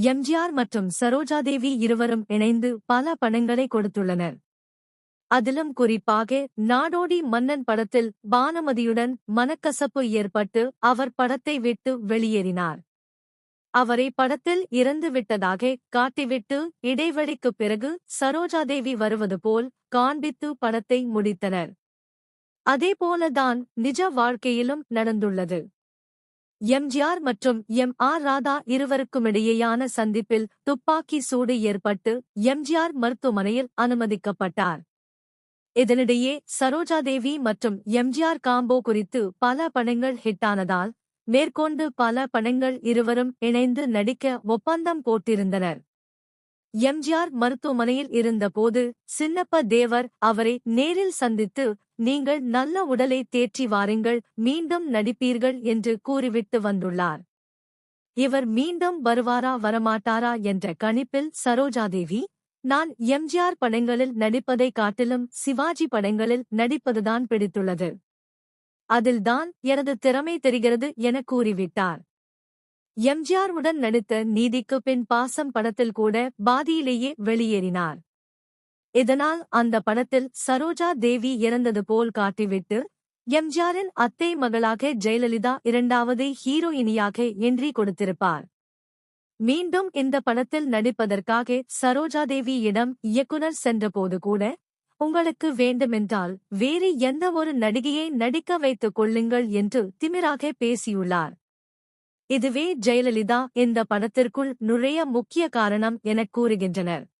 எம்ஜிஆர் மற்றும் சரோஜாதேவி இருவரும் இணைந்து பல படங்களை கொடுத்துள்ளனர். அதிலும் குறிப்பாக நாடோடி மன்னன் படத்தில் பானுமதியுடன் மனக்கசப்பு ஏற்பட்டு அவர் படத்தை விட்டு வெளியேறினார். அவரை படத்தில் இறந்து விட்டதாக காட்டிவிட்டு இடைவெளிக்குப் பிறகு சரோஜாதேவி வருவது போல் காண்பித்து படத்தை முடித்தனர். அதேபோலதான் நிஜ வாழ்க்கையிலும் நடந்துள்ளது. எம்ஜிஆர் மற்றும் எம் ஆர் ராதா இருவருக்குமிடையேயான சந்திப்பில் துப்பாக்கி சூடு ஏற்பட்டு எம்ஜிஆர் மருத்துவமனையில் அனுமதிக்கப்பட்டார். இதனிடையே சரோஜாதேவி மற்றும் எம்ஜிஆர் காம்போ குறித்து பல படங்கள் ஹிட்டானதால் மேற்கொண்டு பல படங்கள் இருவரும் இணைந்து நடிக்க ஒப்பந்தம் போட்டிருந்தனர். எம்ஜிஆர் மருத்துவமனையில் இருந்தபோது சின்னப்ப தேவர் அவரை நேரில் சந்தித்து நீங்கள் நல்ல உடலை தேற்றி வாருங்கள் மீண்டும் நடிப்பீர்கள் என்று கூறிவிட்டு வந்துள்ளார். இவர் மீண்டும் வருவாரா வரமாட்டாரா என்ற கணிப்பில் சரோஜாதேவி நான் எம்ஜிஆர் படங்களில் நடிப்பதை காட்டிலும் சிவாஜி படங்களில் நடிப்பதுதான் பிடித்துள்ளது. அதில்தான் எனது திறமை தெரிகிறது என கூறிவிட்டார். எம்ஜிஆருடன் நடித்த நீதிக்கு பின் பாசம் படத்தில் கூட பாதியிலேயே வெளியேறினார். இதனால் அந்த படத்தில் சரோஜா தேவி இறந்தது போல் காட்டிவிட்டு எம்ஜிஆரின் அத்தை மகளாக ஜெயலலிதா இரண்டாவது ஹீரோயினியாக என்றி கொடுத்திருப்பார். மீண்டும் இந்த படத்தில் நடிப்பதற்காக சரோஜாதேவியிடம் இயக்குனர் சென்றபோது கூட உங்களுக்கு வேண்டுமென்றால் வேறு எந்த ஒரு நடிகையை நடிக்க வைத்துக் கொள்ளுங்கள் என்று திமிராக பேசியுள்ளார். இதுவே ஜெயலலிதா இந்த படத்திற்குள் நுழைய முக்கிய காரணம் எனக் கூறுகின்றனர்.